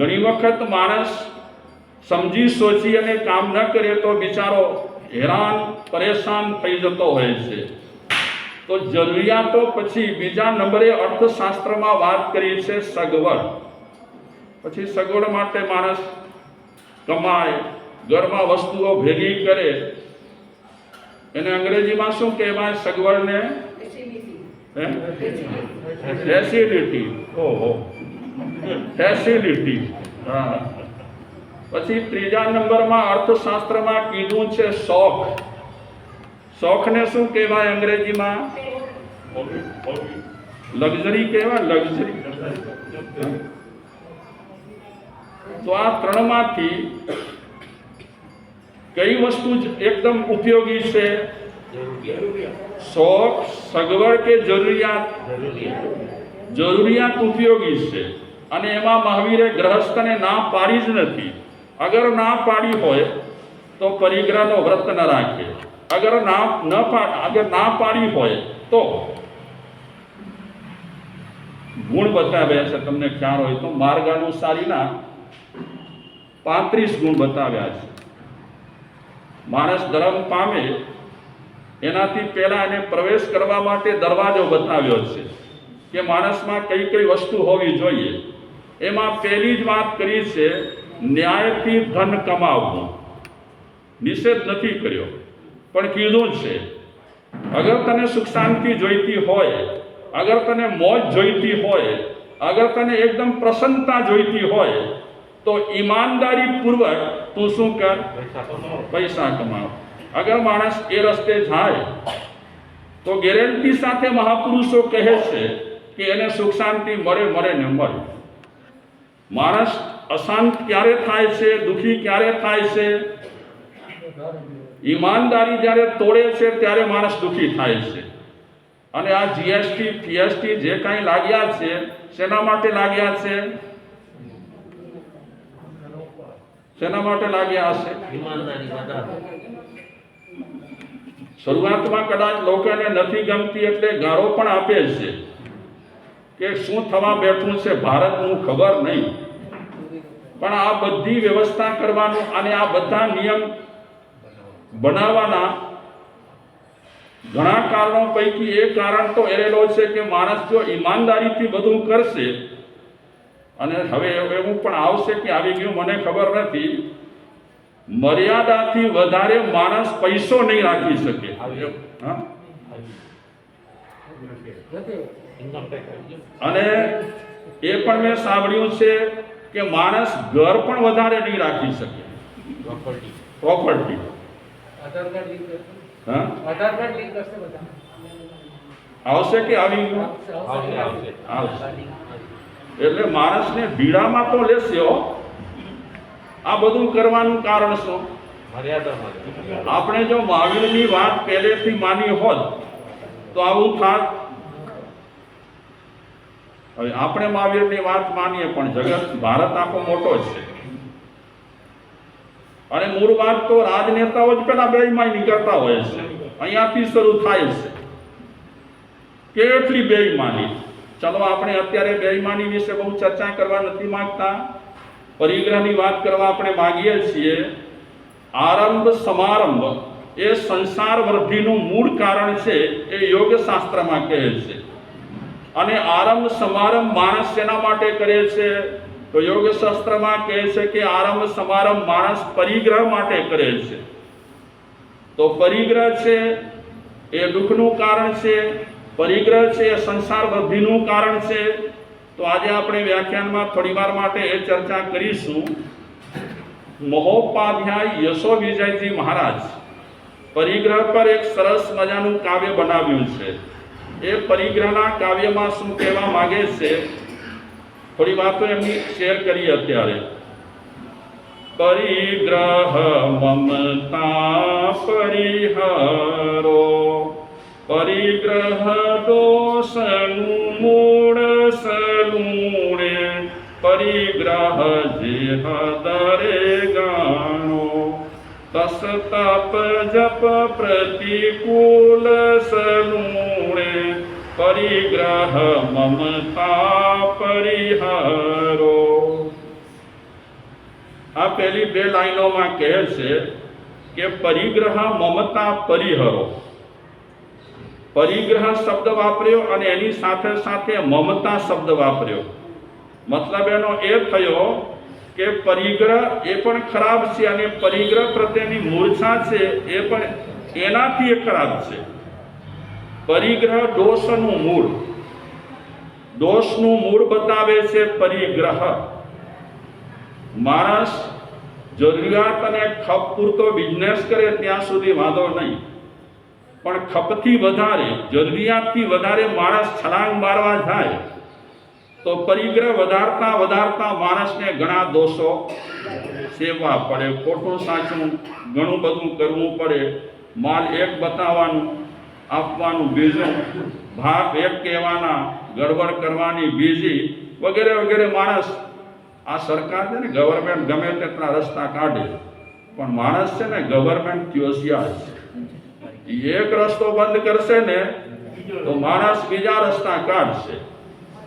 ઘણી વખત માણસ સમજી સોચી અને કામ ન કરે તો બિચારો હેરાન પરેશાન થઈ જતો હોય છે. તો જરૂરિયાતો પછી બીજા નંબરે અર્થશાસ્ત્રમાં વાત કરી છે સગવડ. પછી સગવડ માટે માણસ કમાય ઘરમાં વસ્તુઓ ભેગી કરે. એને અંગ્રેજીમાં શું કહેવાય સગવડને? ફેસિલિટી ઓહો. ફેસિલિટી હા. પછી ત્રીજા નંબરમાં અર્થશાસ્ત્રમાં કીધું છે શોખ. શોખને શું કહેવાય અંગ્રેજીમાં? લક્ઝરી કહેવાય લક્ઝરી. તો આ ત્રણમાંથી કઈ વસ્તુ જ એકદમ ઉપયોગી છે? શોખ સગવડ કે જરૂરિયાત. જરૂરિયાત ઉપયોગી છે. અને એમાં મહાવીરે ગ્રહસ્થને ના પાડી જ નથી. અગર ના પાડી હોય, તો પરિગ્રહનો વ્રત ન રાખે. અગર ના, ન અગર ના પાડી હોય, તો ગુણ બતાવ્યા છે, તમને ખ્યાલ હોય તો માર્ગ અનુસારીના પાંત્રીસ ગુણ બતાવ્યા છે. માણસ ધર્મ પામે, એનાથી પહેલાં એને પ્રવેશ કરવા માટે દરવાજો બતાવ્યો છે. કે માણસમાં કઈ કઈ વસ્તુ હોવી જોઈએ, એમાં પહેલી જ વાત કરી છે, ન્યાયથી ધન કમાવવું. નિષેધ નથી કર્યો, પણ કીધું છે, અગર તને સુખ શાંતિ જોઈતી હોય, અગર તને મોજ જોઈતી હોય, અગર તને એકદમ પ્રસન્નતા જોઈતી હોય, તો ઈમાનદારી પૂર્વક તું શું કર? પૈસા કમાવ. અગર માણસ એ રસ્તે જાય, તો ગેરંટી સાથે મહાપુરુષો કહે છે કે એને સુખ શાંતિ મળે મળે ને મળે. માણસ અશાંત ક્યારે થાય છે દુઃખી ક્યારે થાય છે? ઈમાનદારી જ્યારે તોડે છે ત્યારે માણસ દુઃખી થાય છે. અને આ જીએસટી પીએસટી જે કાંઈ લાગ્યા છે શેના માટે લાગ્યા છે? શેના માટે લાગ્યા હશે? શરૂઆતમાં કદાચ લોકોને નથી ગમતી એટલે ગાળો પણ આપે છે. કે શું થવા બેઠું છે ભારતનું ખબર નહીં. પણ આ બધી વ્યવસ્થા કરવાનું અને આ બધા નિયમ બનાવવાના ઘણા કારણો પૈકી એક કારણ તો એરેલો છે કે માણસ જો ઈમાનદારીથી બધું કરશે અને હવે એવું પણ આવશે કે આવી ગયું મને ખબર નથી મર્યાદાથી વધારે માણસ પૈસો નહીં રાખી શકે. હા? અને એ પણ મેં સાંભળ્યું છે કે માણસ ઘર પણ વધારે નહીં રાખી શકે. Property property Aadhaar card link કરશે? હા? આધાર કાર્ડ લિંક કરશે બધા? આવશે કે આવી આવશે આવશે. આવશે. એટલે માણસને ભીડામાં તો લેશે આ બધું કરવાનું કારણ શું? મર્યાદામાં આપણે જો મહાવીરની વાત પહેલેથી માની હોત તો આવું થાત હવે આપણે મહાવીરની વાત માનીએ પણ જગત, ભારત આખો મોટો છે. અને મૂળ વાત તો રાજનેતાઓ જ પેલા બેઈમાની કરતા હોય છે. અહીંયાથી શરૂ થાય છે. કેટલી બેઈમાની ચલો આપણે અત્યારે બેઈમાની વિશે બહુ ચર્ચા કરવા નથી માંગતા. પરિગ્રહની વાત કરવા આપણે માગીએ છીએ. આરંભ, સમારંભ એ સંસાર વૃદ્ધિનું મૂળ કારણ છે એ યોગ શાસ્ત્રમાં કહે છે. અને આરંભ સમારંભ માણસ શેના માટે કરે છે? તો યોગ શાસ્ત્રમાં કહે છે કે આરંભ સમારંભ માણસ પરિગ્રહ માટે કરે છે. તો પરિગ્રહ છે એ દુઃખનું કારણ છે, પરિગ્રહ છે એ સંસાર વૃદ્ધિનું કારણ છે. તો આજે આપણે વ્યાખ્યાનમાં થોડીવાર માટે એ ચર્ચા કરીશું. મહોપાધ્યાય યશો વિજયજી મહારાજ પરિગ્રહ પર એક સરસ મજાનું કાવ્ય બનાવ્યું છે. એ પરિગ્રહના કાવ્યમાં શું કહેવા માગે છે? થોડી વાતો એમની શેર કરીએ અત્યારે. પરિગ્રહ મમતા પરિહારો. પરિગ્રહ દોષનું મૂળ સલૂણે. પરિગ્રહ જે હદરે ગાણો. તસ તપ જપ પ્રતિકૂલ સલૂણે પરિગ્રહ મમતા પરિહરો આ પહેલી બે લાઈનોમાં કહે છે કે પરિગ્રહ મમતા પરિહરો પરિગ્રહ શબ્દ વાપર્યો અને એની સાથે સાથે મમતા શબ્દ વાપર્યો. મતલબ એનો એ થયો કે પરિગ્રહ એ પણ ખરાબ છે અને પરિગ્રહ પ્રત્યેની મૂર્છા છે એ પણ એનાથી એ ખરાબ છે. પરિગ્રહ દોષનું મૂળ. દોષનું મૂળ બતાવે છે પરિગ્રહ. માણસ જરૂરિયાત અને ખપ પૂરતો બિઝનેસ કરે ત્યાં સુધી વાંધો નહીં. પણ ખપથી વધારે, જરૂરિયાતથી વધારે માણસ છલાંગ મારવા જાય તો પરિગ્રહ વધારતા વધારતા માણસને ઘણા દોષો સેવવા પડે. ખોટું સાચું ઘણું બધું કરવું પડે. માલ એક બતાવવાનું, આપવાનું બીજું ભાપ એક કહેવાના, ગડબડ કરવાની બીજી, વગેરે વગેરે માણસ આ સરકાર છે ને ગવર્મેન્ટ ગમે તેટલા રસ્તા કાઢે. પણ માણસ છે ને ગવર્મેન્ટ હોશિયાર છે. એક રસ્તો બંધ કરશે ને, તો માણસ બીજા રસ્તા કાઢશે.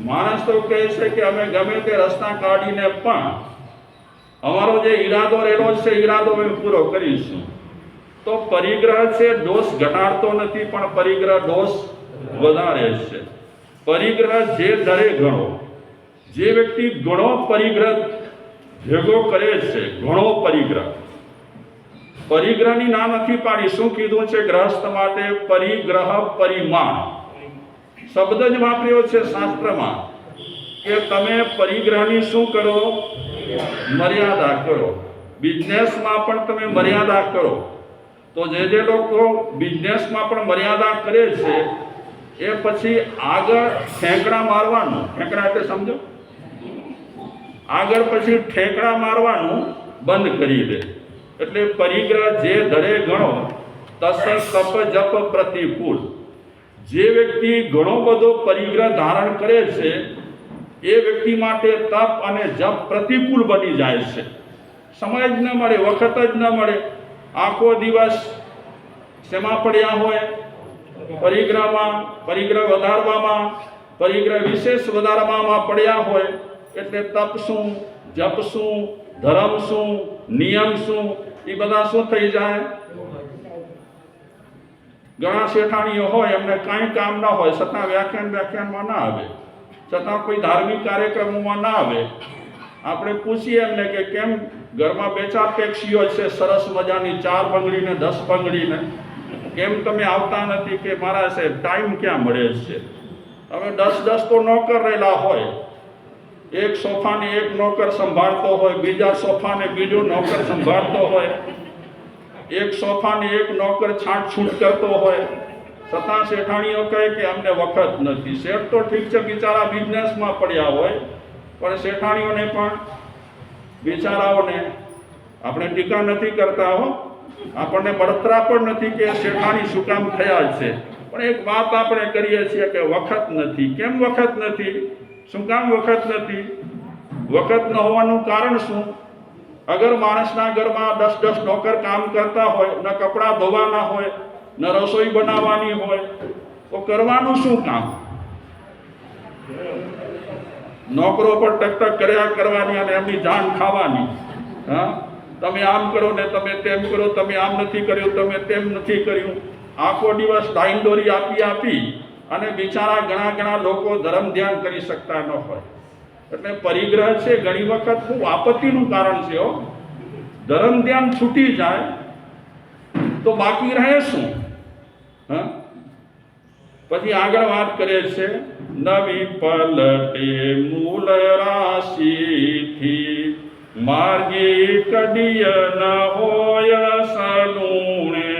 માણસ તો કહે છે કે અમે ગમે તે રસ્તા કાઢીને પણ અમારો જે ઈરાદો રહેલો છે, ઈરાદો અમે પૂરો કરીશું. તો પરિગ્રહ છે, દોષ ઘટાડતો નથી, પણ પરિગ્રહ દોષ વધારે છે. પરિગ્રહ જે દરે ગણો. જે વ્યક્તિ ઘણો પરિગ્રહ ભેગો કરે છે, ઘણો પરિગ્રહ. પરિગ્રહની ના નથી પાડી. શું કીધું છે ગ્રહસ્થ માટે? પરિગ્રહ પરિમાણ. શબ્દ જ વાપર્યો છે શાસ્ત્રમાં કે તમે પરિગ્રહની શું કરો? મર્યાદા કરો. બિઝનેસમાં પણ તમે મર્યાદા કરો. તો જે જે લોકો બિઝનેસમાં પણ મર્યાદા કરે છે, એ પછી આગળ ઠેકડા મારવાનું. ઠેકડા એટલે સમજો? આગળ પછી ઠેકડા મારવાનું બંધ કરી દે. એટલે પરિગ્રહ જે ધરે ગણો, તસ તપ જપ પ્રતિકૂળ. જે વ્યક્તિ ઘણો બધો પરિગ્રહ ધારણ કરે છે, એ વ્યક્તિ માટે તપ અને જપ પ્રતિકૂળ બની જાય છે. સમય જ ન મળે, વખત જ ન મળે. આખો દિવસ શેમાં પડ્યા હોય? પરિગ્રહમાં, પરિગ્રહ વધારવામાં, પરિગ્રહ વિશેષ વધારવામાં પડ્યા હોય, એટલે તપ શું, જપ શું, ધર્મ શું, નિયમ શું, એ બધા શું થઈ જાય? ઘણા શેઠાણીઓ હોય, એમને કાંઈ કામ ના હોય, છતાં વ્યાખ્યાન વ્યાખ્યાનમાં ના આવે. છતાં કોઈ ધાર્મિક કાર્યક્રમોમાં ના આવે. આપણે પૂછીએ એમને કે કેમ ઘરમાં બે ચાર પેક્ષીઓ છે, સરસ મજાની, ચાર બંગડીને દસ બંગડીને કેમ તમે આવતા નથી કે મારા સાહેબ, ટાઈમ ક્યાં મળે છે? હવે દસ દસ તો નોકર રહેલા હોય. એક સોફાને એક નોકર સંભાળતો હોય, બીજા સોફાને બીજો નોકર સંભાળતો હોય. એક સોફાને એક નોકર છાંટછૂટ કરતો હોય. છતાં શેઠાણીઓ કહે કે અમને વખત નથી. શેઠ તો ઠીક છે, બિચારા બિઝનેસમાં પડ્યા હોય. પણ શેઠાણીઓને પણ બિચારાઓને આપણે ટીકા નથી કરતા હો. આપણને બળતરા પણ નથી કે શેઠાણી શું કામ થયા છે. પણ એક વાત આપણે કરીએ છીએ કે વખત નથી. કેમ વખત નથી? શું કામ વખત નથી? વખત ન હોવાનું કારણ શું? અગર માણસના ઘરમાં દસ દસ નોકર કામ કરતા હોય, ન કપડાં ધોવાના હોય, ન રસોઈ બનાવવાની હોય, તો કરવાનું શું કામ? નોકરો પર ટકટક કર્યા કરવાની અને એમની જાન ખાવાની. હા? તમે આમ કરો ને તમે તેમ કરો, તમે આમ નથી કર્યું, તમે તેમ નથી કર્યું. આખો દિવસ ડાઈંડોરી આપી આપી અને બિચારા ઘણા ઘણા લોકો ધર્મ ધ્યાન કરી શકતા ન હોય. એટલે પરિગ્રહ છે, ઘણી વખત ખૂબ આપત્તિનું કારણ છે હો. ધરમ ધ્યાન છૂટી જાય, તો બાકી રહે શું? હા? પછી આગળ વાત કરે છે નવી પલટે મૂળ રાશિથી, માર્ગી કડિય ન હોય સલુણે,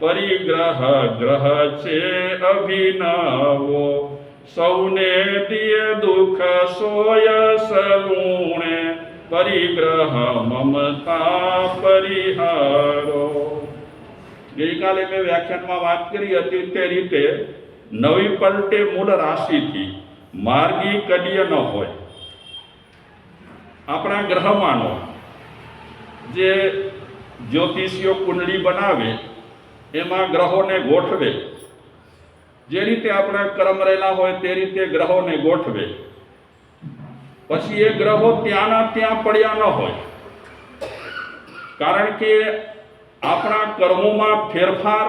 પરિગ્રહ ગ્રહ છે અભિનવો સૌને દિય દુઃખ સોય સલુણે, પરિગ્રહ મમતા પરિહારો. ગઈકાલે મેં વ્યાખ્યાનમાં વાત કરી હતી તે રીતે નવી પલટે મૂળ રાશિથી માર્ગી કડિય ન હોય. આપણા ગ્રહમાનો જે જ્યોતિષીઓ કુંડળી બનાવે, એમાં ગ્રહોને ગોઠવે જે રીતે આપણા કર્મ રહેલા હોય તે રીતે ગ્રહોને ગોઠવે. પછી એ ગ્રહો ત્યાંના ત્યાં પડ્યા ન હોય. કારણ કે આપણા કર્મોમાં ફેરફાર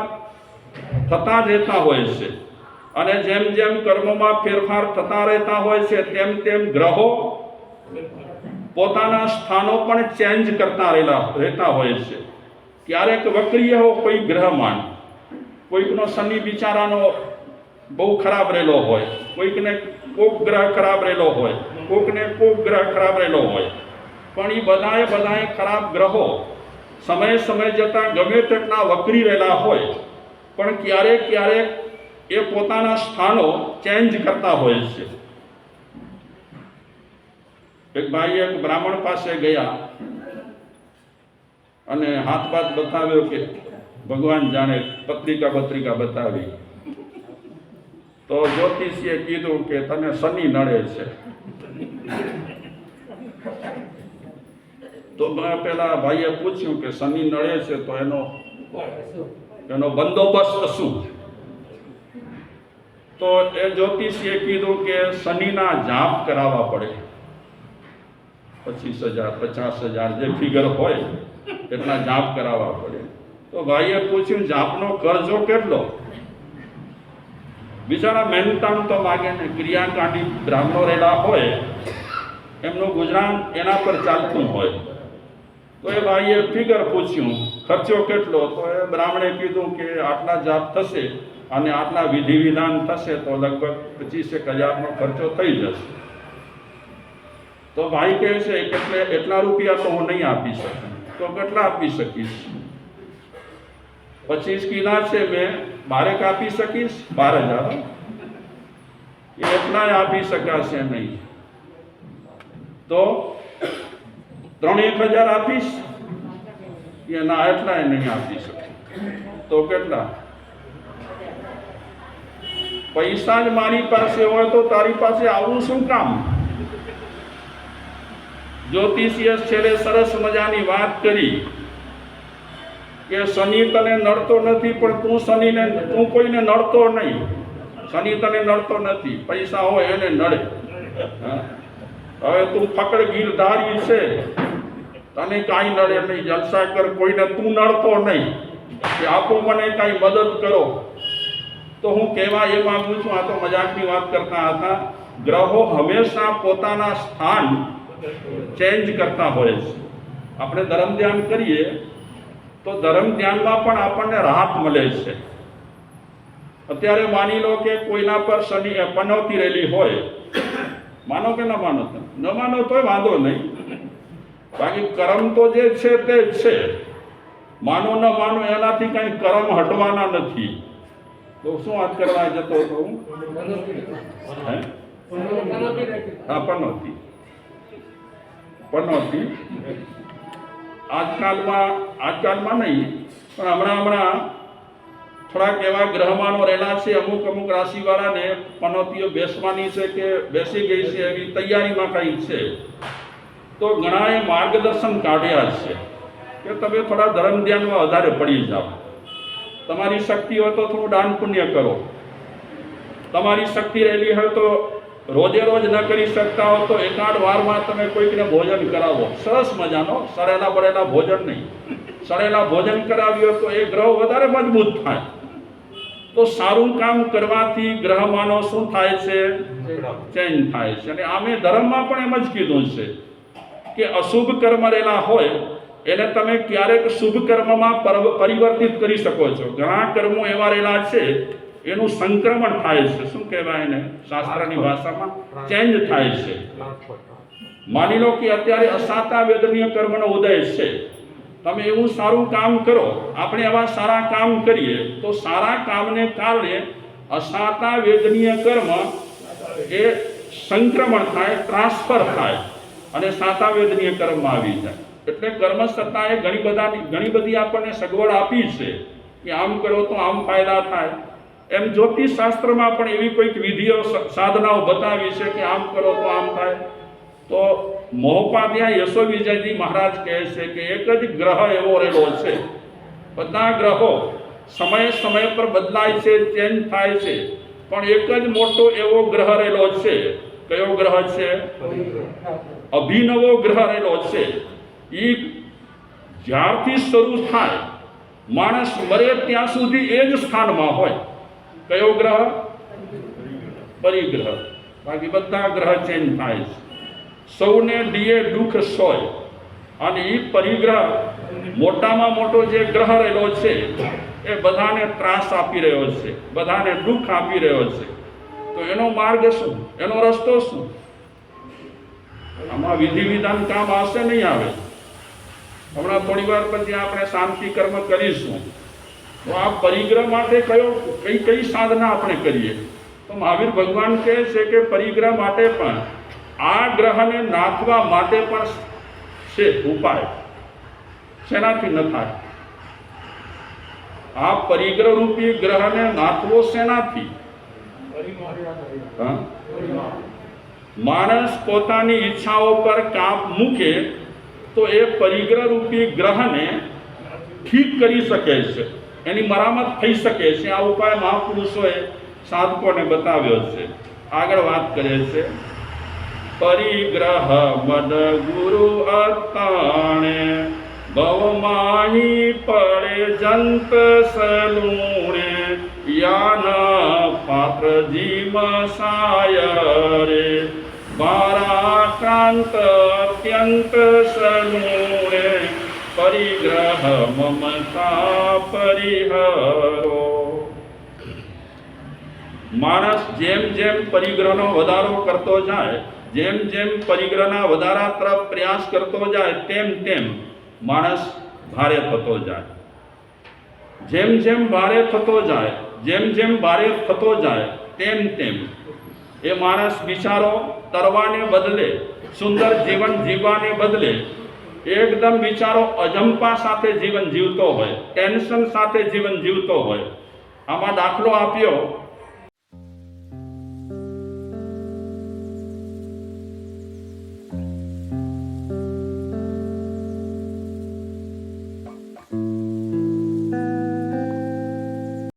થતા રહેતા હોય છે. અને જેમ જેમ કર્મોમાં ફેરફાર થતા રહેતા હોય છે, તેમ તેમ ગ્રહો પોતાના સ્થાનો પણ ચેન્જ કરતા રહેલા રહેતા હોય છે. ક્યારેક વક્રિય કોઈ ગ્રહમાન. કોઈકનો શનિ બિચારાનો બહુ ખરાબ રહેલો હોય. કોઈકને કોક ગ્રહ ખરાબ રહેલો હોય, કોકને કોક ગ્રહ ખરાબ રહેલો હોય. પણ એ બધાએ બધાએ ખરાબ ગ્રહો સમય સમય જતાં ગમે તેટલા વકરી રહેલા હોય, પણ ક્યારેક ક્યારેક એ પોતાના સ્થાનો ચેન્જ કરતા હોય છે. એક ભાઈ એક બ્રાહ્મણ પાસે ગયા અને હાથ પાથ બતાવ્યો કે ભગવાન જાણે પત્રિકા પત્રિકા બતાવી. તો જ્યોતિષીએ કીધું કે તને શનિ નડે છે. તો મેં પેલા ભાઈએ પૂછ્યું કે શનિ નડે છે તો એનો એનો બંદોબસ્ત શું? તો એ જ્યોતિષીએ કીધું કે શનિના જાપ કરાવવા પડે. પચીસ હજાર, પચાસ હજાર જે ફિગર હોય, એટલા જાપ કરાવવા પડે. તો ભાઈએ પૂછ્યું, જાપનો કરજો કેટલો? બિચારા મહેનતાણ તો લાગે ને ક્રિયાકાંડી બ્રાહ્મણો રહેલા હોય, એમનું ગુજરાન એના પર ચાલતું હોય. તો એ ભાઈએ ફિગર પૂછ્યું, ખર્ચો કેટલો? તો એ બ્રાહ્મણે કીધું કે, આટલા જાપ થશે અને આટલા વિધિ વિધાન થશે તો લગભગ પચીસેક હજારનો ખર્ચો થઈ જશે. તો ભાઈ કહે છે કે એટલે એટલા રૂપિયા તો હું નહીં આપી શકું. તો કેટલા આપી શકીશ? પચીસ કિલા છે મેં બારેક આપી શકીશ? બાર હજાર એ એટલાય આપી શકાશે નહીં. તો ત્રણ એક હજાર આપીશ? કે ના એટલાય નહીં આપી શકું. તો કેટલા? પૈસા જ મારી પાસે હોય તો તારી પાસે આવું શું કામ? જ્યોતિષીય છેલ્લે સરસ મજાની વાત કરી. કે શનિ તને નડતો નથી, પણ તું શનિને, તું કોઈને નડતો નહીં. શનિ તને નડતો નથી, પૈસા હોય એને નડે. હવે તું ફકડ ગીરધારી છે, તને કાંઈ નડે નહીં. જલસા કર કોઈને તું નડતો નહીં. કે આપો મને કાંઈ મદદ કરો. તો હું કહેવા એ માંગુ છું? આ તો મજાકની વાત કરતા હતા. ગ્રહો હંમેશા પોતાના સ્થાન ચેન્જ કરતા હોય છે. આપણે ધર્મ ધ્યાન કરીએ તો ધર્મ ધ્યાનમાં પણ આપણને રાહત મળે છે. અત્યારે માની લો કે કોઈના પર શનિ પનવતી રહેલી હોય, માનો કે ન માનો ન માનો તોય વાંધો નહીં. બાકી કર્મ તો જે છે તે જ છે. માનો ન માનો એનાથી કંઈ કર્મ હટવાના નથી. તો શું વાત કરવા જતો હતો હા? પનોતી પનોતી આજકાલમાં આજકાલમાં નહીં, પણ હમણાં હમણાં થોડાક એવા ગ્રહમાનો રહેલા છે અમુક અમુક રાશિવાળાને પનોતીઓ બેસવાની છે કે બેસી ગઈ છે એવી તૈયારીમાં કંઈ છે? તો ઘણાએ માર્ગદર્શન કાઢ્યા છે. કે તમે થોડા ધર્મ ધ્યાનમાં વધારે પડી જાઓ. તમારી શક્તિ હોય તો થોડું દાન પુણ્ય કરો. તમારી શક્તિ રહેલી હોય તો રોજે રોજ ન કરી શકતા હો તો એકાદ વારમાં તમે કોઈકને ભોજન કરાવો. સરસ મજાનો. સડેલા બળેલા ભોજન નહીં. સડેલા ભોજન કરાવ્યો તો એ ગ્રહ વધારે મજબૂત થાય. તો સારું કામ કરવાથી ગ્રહમાનો શું થાય છે? ચેન્જ થાય છે. અને આમે ધર્મમાં પણ એમ જ કીધું છે કે અશુભ કર્મ રહેલા હોય એને તમે ક્યારેક શુભ કર્મમાં પરવ- પરિવર્તિત કરી શકો છો. ઘણા કર્મો એવા રહેલા છે એનું સંક્રમણ થાય છે. શું કહેવાય એને? શાસ્ત્રની ભાષામાં ચેન્જ થાય છે. માની લો કે અત્યારે અસાતા વેદનીય કર્મનો ઉદય છે. તમે એવું સારું કામ કરો આપણે એવા સારા કામ કરીએ તો સારા કામને કારણે અસાતા વેદનીય કર્મ એ સંક્રમણ થાય ટ્રાન્સફર થાય અને સાતા વેદનીય કર્મમાં આવી જાય. એટલે કર્મ સત્તાએ ઘણી બધા ઘણી બધી આપણને સગવડ આપી છે કે આમ કરો તો આમ ફાયદા થાય. એમ જ્યોતિષ શાસ્ત્રમાં પણ એવી કોઈક વિધિઓ સાધનાઓ બતાવી છે કે આમ કરો તો આમ થાય. તો મોહપાધ્યાય યશો વિજયજી મહારાજ કહે છે કે એક જ ગ્રહ એવો રહેલો છે. બધા ગ્રહો સમય સમય પર બદલાય છે ચેન્જ થાય છે. પણ એક જ મોટો એવો ગ્રહ રહેલો છે. કયો ગ્રહ છે? અભિનવો ગ્રહ રહેલો છે. એ જ્યારથી શરૂ થાય, માણસ મરે ત્યાં સુધી એ જ સ્થાનમાં હોય. કયો ગ્રહ? પરિગ્રહ. બાકી બધા ગ્રહ ચેન્જ થાય છે. સૌને દિયે દુઃખ સોય. અને એ પરિગ્રહ મોટામાં મોટો જે ગ્રહ રહેલો છે, એ બધાને ત્રાસ આપી રહ્યો છે, બધાને દુઃખ આપી રહ્યો છે. તો એનો માર્ગ શું? એનો રસ્તો શું? આમાં વિધિ વિધાન કામ આવશે નહીં આવે. હમણાં થોડી વાર પછી આપણે શાંતિ કર્મ કરીશું. તો આ પરિગ્રહ માટે કયો કઈ કઈ સાધના આપણે કરીએ? તો મહાવીર ભગવાન કહે છે કે પરિગ્રહ માટે પણ આ ગ્રહને નાથવા માટે પણ છે ઉપાય. શેનાથી ન થાય? આ પરિગ્રહ રૂપી ગ્રહને નાથવો શેનાથી? માણસ પોતાની ઈચ્છાઓ પર કાપ મૂકે તો એ પરિગ્રહ રૂપી ગ્રહને ઠીક કરી શકે છે. એની મરામત થઈ શકે છે. આ ઉપાય મહાપુરુષોએ સાધકોને બતાવ્યો છે. આગળ વાત કરે છે. પરિગ્રહ મદ ગુરુ અતાણે ભવમાહી પડે જંત સલુણે, યાના પાત્ર જીમ સાય રે બારાક્રાંત અત્યંત સલુણે પરિગ્રહ મમતા પરિહરો. માણસ જેમ જેમ પરિગ્રહનો વધારો કરતો જાય, જેમ જેમ પરિગ્રહના વધારા તરફ પ્રયાસ કરતો જાય, તેમ તેમ માણસ ભારે થતો જાય. જેમ જેમ ભારે થતો જાય, જેમ જેમ ભારે થતો જાય, તેમ તેમ એ માણસ વિચારો તરવાને બદલે, સુંદર જીવન જીવવાને બદલે એકદમ બિચારો અજંપા સાથે જીવન જીવતો હોય, ટેન્શન સાથે જીવન જીવતો હોય. આમાં દાખલો આપ્યો.